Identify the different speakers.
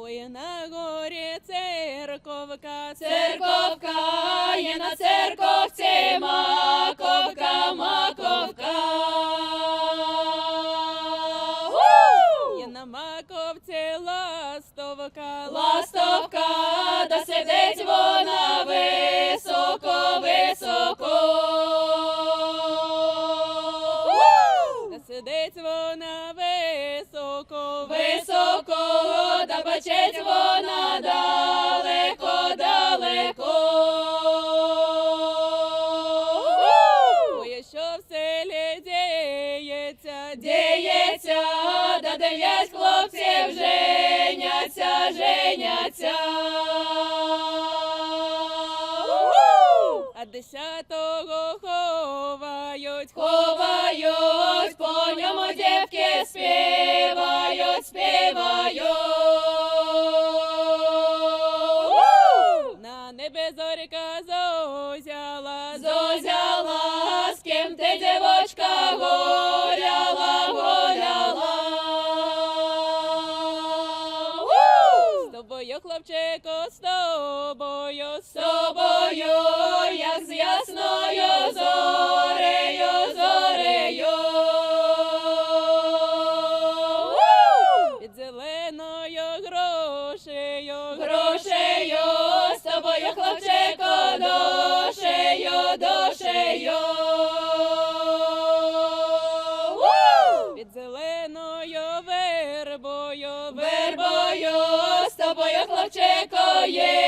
Speaker 1: Ой, на горі церковка,
Speaker 2: Церковка є на церковці маковка, маковка.
Speaker 1: Є на маковці ластовка,
Speaker 2: Ластовка, да сидить вона високо, високо.
Speaker 1: Та сидить вона високо,
Speaker 2: Високо, да бачить вона далеко, далеко.
Speaker 1: Ой, що в селі діється,
Speaker 2: Діється, да дев'ять хлопців женяться, женяться.
Speaker 1: а десятого ховають,
Speaker 2: Ховають,
Speaker 1: небе зорька зозяла,
Speaker 2: Зозяла, з ким ти, дівочка, гуляла, гуляла.
Speaker 1: з тобою, хлопчико, з тобою, з
Speaker 2: тобою, як з ясною зорею, зорею.
Speaker 1: під зеленою грошею,
Speaker 2: Грошею, хлопчико, дошею, дошею.
Speaker 1: під зеленою вербою,
Speaker 2: Вербою, з тобою, хлопчико, є.